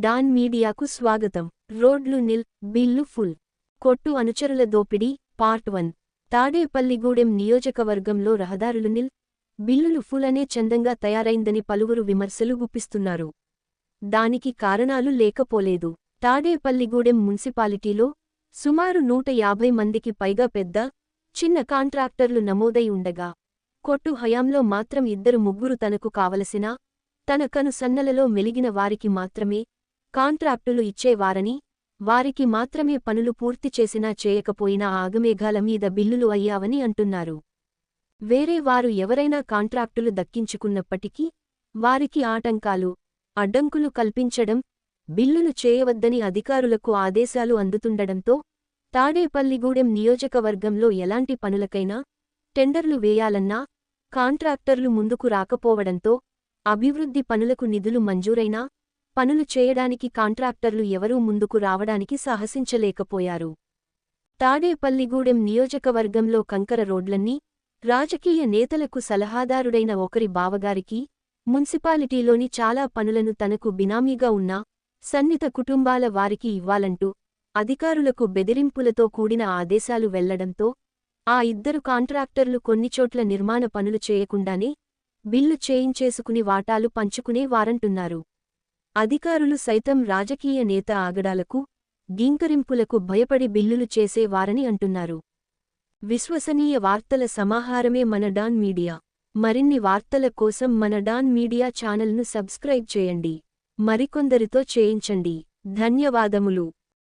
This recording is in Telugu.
డాన్ మీడియాకు స్వాగతం. రోడ్లు నిల్ బిల్లు ఫుల్. కొట్టు అనుచరుల దోపిడీ పార్ట్ వన్. తాడేపల్లిగూడెం నియోజకవర్గంలో రహదారులు నిల్ బిల్లులు ఫుల్ అనే చందంగా తయారైందని పలువురు విమర్శలు గుప్పిస్తున్నారు. దానికి కారణాలు లేకపోలేదు. తాడేపల్లిగూడెం మున్సిపాలిటీలో సుమారు నూట యాభై మందికి పైగా పెద్ద చిన్న కాంట్రాక్టర్లు నమోదై ఉండగా కొట్టు హయాంలో మాత్రం ఇద్దరు ముగ్గురు తనకు కావలసిన తన కను సన్నలలో మెలిగిన వారికి మాత్రమే కాంట్రాక్టులు ఇచ్చేవారని వారికి మాత్రమే పనులు పూర్తి చేసినా చేయకపోయినా ఆగమేఘాల మీద బిల్లులు అయ్యావని అంటున్నారు. వేరే వారు ఎవరైనా కాంట్రాక్టులు దక్కించుకున్నప్పటికీ వారికి ఆటంకాలు అడ్డంకులు కల్పించడం బిల్లులు చేయవద్దని అధికారులకు ఆదేశాలు అందుతుండడంతో తాడేపల్లిగూడెం నియోజకవర్గంలో ఎలాంటి పనులకైనా టెండర్లు వేయాలన్నా కాంట్రాక్టర్లు ముందుకు రాకపోవడంతో అభివృద్ధి పనులకు నిధులు మంజూరైనా పనులు చేయడానికి కాంట్రాక్టర్లు ఎవరూ ముందుకు రావడానికి సాహసించలేకపోయారు. తాడేపల్లిగూడెం నియోజకవర్గంలో కంకర రోడ్లన్నీ రాజకీయ నేతలకు సలహాదారుడైన ఒకరి బావగారికి మున్సిపాలిటీలోని చాలా పనులను తనకు బినామీగా ఉన్న సన్నిత కుటుంబాల వారికి ఇవ్వాలంటూ అధికారులకు బెదిరింపులతో కూడిన ఆదేశాలు వెళ్ళడంతో ఆ ఇద్దరు కాంట్రాక్టర్లు కొన్నిచోట్ల నిర్మాణ పనులు చేయకుండానే బిల్లు చేయించేసుకుని వాటాలు పంచుకునే వారంటున్నారు. అధికారులు సైతం రాజకీయ నేత ఆగడాలకు గింకరింపులకు భయపడి బిల్లులు చేసేవారని అంటున్నారు. విశ్వసనీయ వార్తల సమాహారమే మన డాన్ మీడియా. మరిన్ని వార్తల కోసం మన డాన్ మీడియా ఛానల్ను సబ్స్క్రైబ్ చేయండి. మరికొందరితో చేయించండి. ధన్యవాదములు.